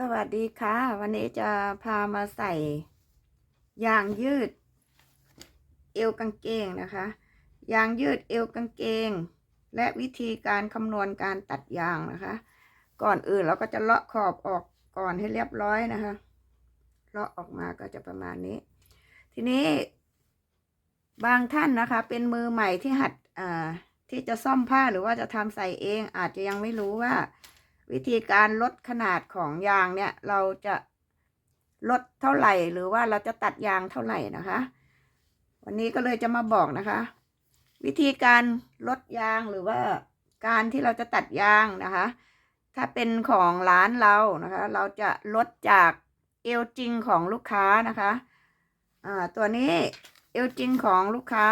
สวัสดีค่ะ วันนี้จะพามาใส่ยางยืด เอวกางเกงนะคะ ยางยืดเอวกางเกง และวิธีการคำนวณการตัดยางนะคะ ก่อนอื่นเราก็จะเลาะขอบออกก่อนให้เรียบร้อยนะคะ เลาะออกมาก็จะประมาณนี้ ทีนี้ บางท่านนะคะ เป็นมือใหม่ที่หัดอ่าที่จะซ่อมผ้าหรือว่าจะทำใส่เองอาจจะยังไม่รู้ว่า วิธีการลดขนาดของยางเนี่ย เราจะลดเท่าไหร่ หรือว่าเราจะตัดยางเท่าไหร่นะคะ วันนี้ก็เลยจะมาบอกนะคะ วิธีการลดยางหรือว่าการที่เราจะตัดยางนะคะ ถ้าเป็นของร้านเรานะคะ เราจะลดจากเอวจริงของลูกค้านะคะอ่าตัวนี้เอวจริงของลูกค้า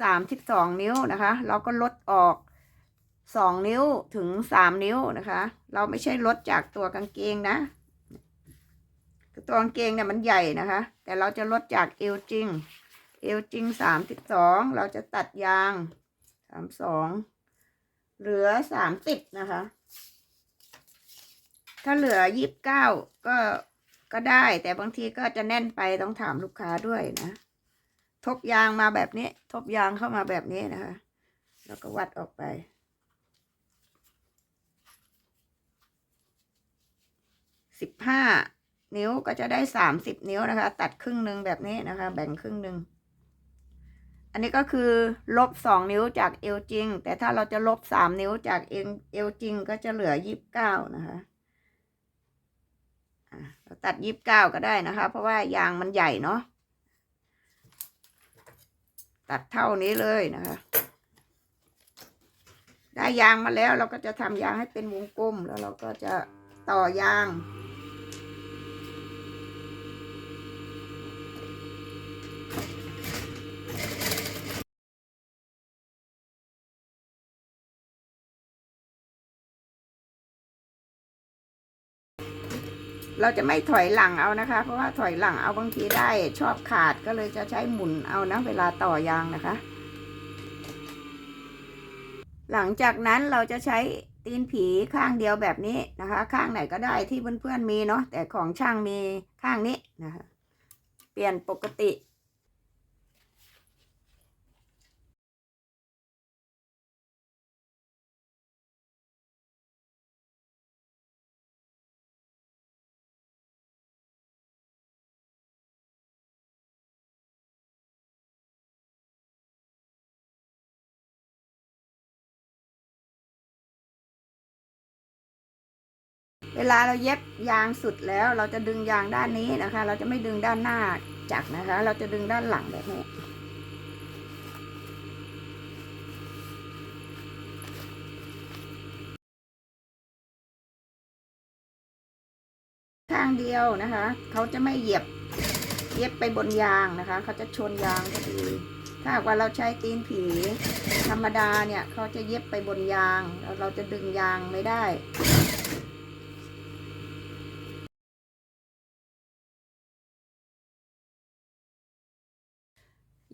สามสิบสองนิ้วนะคะ เราก็ลดออก สองนิ้วถึงสามนิ้วนะคะ เราไม่ใช่ลดจากตัวกางเกงนะตัวกางเกงเนี่ยมันใหญ่นะคะ แต่เราจะลดจากเอวจริง เอวจริงสามสิบสองเราจะตัดยางสามสองเหลือสามสิบนะคะ ถ้าเหลือยี่สิบเก้าก็ก็ได้ แต่บางทีก็จะแน่นไปต้องถามลูกค้าด้วยนะ ทบยางมาแบบนี้ ทบยางเข้ามาแบบนี้นะคะ แล้วก็วัดออกไป สิบห้านิ้วก็จะได้สามสิบนิ้วนะคะ ตัดครึ่งหนึ่งแบบนี้นะคะ แบ่งครึ่งหนึ่งอันนี้ก็คือลบสองนิ้วจากเอวจริง แต่ถ้าเราจะลบสามนิ้วจากเอวเอวจริงก็จะเหลือยี่สิบเก้านะคะเราตัดยี่สิบเก้าก็ได้นะคะ เพราะว่ายางมันใหญ่เนาะตัดเท่านี้เลยนะคะ ได้ยางมาแล้วเราก็จะทำยางให้เป็นวงกลมแล้วเราก็จะต่อยาง เราจะไม่ถอยหลังเอานะคะ เพราะว่าถอยหลังเอาบางทีได้ชอบขาดก็เลยจะใช้หมุนเอานะเวลาต่อยางนะคะ หลังจากนั้นเราจะใช้ตีนผีข้างเดียวแบบนี้นะคะ ข้างไหนก็ได้ที่เพื่อนๆมีเนาะแต่ของช่างมีข้างนี้นะคะ เปลี่ยนปกติ เวลาเราเย็บยางสุดแล้ว เราจะดึงยางด้านนี้นะคะ เราจะไม่ดึงด้านหน้าจักรนะคะ เราจะดึงด้านหลังแบบนี้ข้างเดียวนะคะ เขาจะไม่เหยียบเย็บไปบนยางนะคะ เขาจะชนยางพอดีถ้าว่าเราใช้ตีนผี ธรรมดาเนี่ย เขาจะเย็บไปบนยาง เราจะดึงยางไม่ได้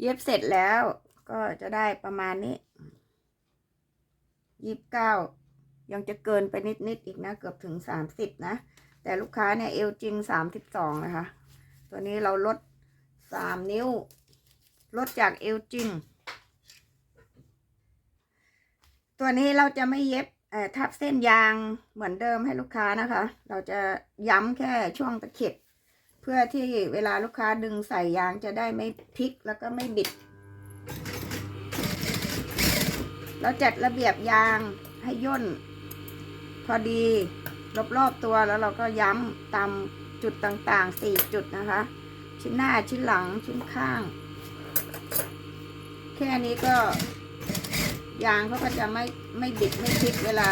เย็บเสร็จแล้วก็จะได้ประมาณนี้ยี่สิบเก้ายังจะเกินไปนิดนิดๆอีกนะ เกือบถึงสามสิบนะ แต่ลูกค้าเนี่ยเอวจริงสามสิบสองนะคะ ตัวนี้เราลดสามนิ้ว ลดจากเอวจริง ตัวนี้เราจะไม่เย็บทับเส้นยางเหมือนเดิมให้ลูกค้านะคะ เราจะย้ำแค่ช่วงตะเข็บ เพื่อที่เวลาลูกค้าดึงใส่ยางจะได้ไม่พลิกแล้วก็ไม่บิด เราจัดระเบียบยางให้ย่น พอดีรอบๆตัวแล้วเราก็ย้ำตามจุดต่างๆสี่จุดนะคะ ชิ้นหน้าชิ้นหลังชิ้นข้าง แค่นี้ก็ยางเขาก็จะไม่ไม่บิดไม่พลิกเวลา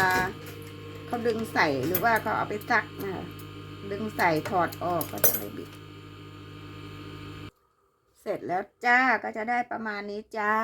เขาดึงใส่หรือว่าเขาเอาไปซักนะคะ ดึงใส่ถอดออกก็จะไม่บิด เสร็จแล้วจ้าก็จะได้ประมาณนี้จ้า